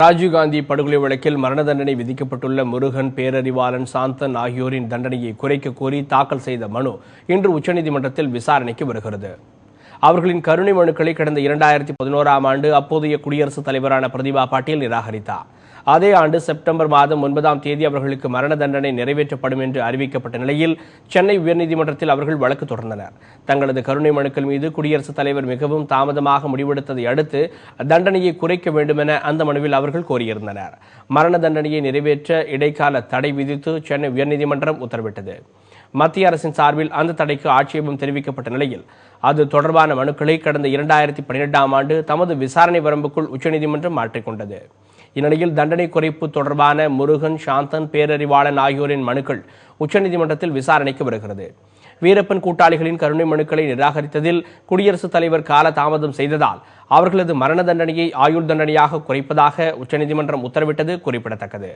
ராஜீவ்காந்தி படுகொலை வழக்கில் மரண தண்டனை விதிக்கப்பட்டுள்ள முருகன் பேரறிவாளன் சாந்தன் ஆகியோரின் தண்டனையை குறைக்க கோரி தாக்கல் செய்த மனு இன்று உச்சநீதிமன்றத்தில் விசாரணைக்கு வருகிறது. அவர்களின் கருணை மனுக்களை கடந்த இரண்டாயிரத்தி பதினோராம் ஆண்டு அப்போதைய குடியரசுத் தலைவரான பிரதிபா பாட்டீல் நிராகரித்தார். அதே ஆண்டு செப்டம்பர் மாதம் ஒன்பதாம் தேதி அவர்களுக்கு மரண தண்டனை நிறைவேற்றப்படும் என்று அறிவிக்கப்பட்ட நிலையில் சென்னை உயர்நீதிமன்றத்தில் அவர்கள் வழக்கு தொடர்ந்தனர். தங்களது கருணை மனுக்கள் மீது குடியரசுத் தலைவர் மிகவும் தாமதமாக முடிவெடுத்ததை அடுத்து தண்டனையை குறைக்க வேண்டுமென அந்த மனுவில் அவர்கள் கோரியிருந்தனர். மரண தண்டனையை நிறைவேற்ற இடைக்கால தடை விதித்து சென்னை உயர்நீதிமன்றம் உத்தரவிட்டது. மத்திய அரசின் சார்பில் அந்த தடைக்கு ஆட்சேபம் தெரிவிக்கப்பட்ட நிலையில் அது தொடர்பான மனுக்களை கடந்த இரண்டாயிரத்தி பன்னிரெண்டாம் ஆண்டு தமது விசாரணை வரம்புக்குள் உச்சநீதிமன்றம் மாற்றிக்கொண்டது. இந்நிலையில் தண்டனை குறைப்பு தொடர்பான முருகன் சாந்தன் பேரறிவாளன் ஆகியோரின் மனுக்கள் உச்சநீதிமன்றத்தில் விசாரணைக்கு வருகிறது. வீரப்பன் கூட்டாளிகளின் கருணை மனுக்களை நிராகரித்ததில் குடியரசுத் தலைவர் கால தாமதம் செய்ததால் அவர்களது மரண தண்டனையை ஆயுள் தண்டனையாக குறைப்பதாக உச்சநீதிமன்றம் உத்தரவிட்டது குறிப்பிடத்தக்கது.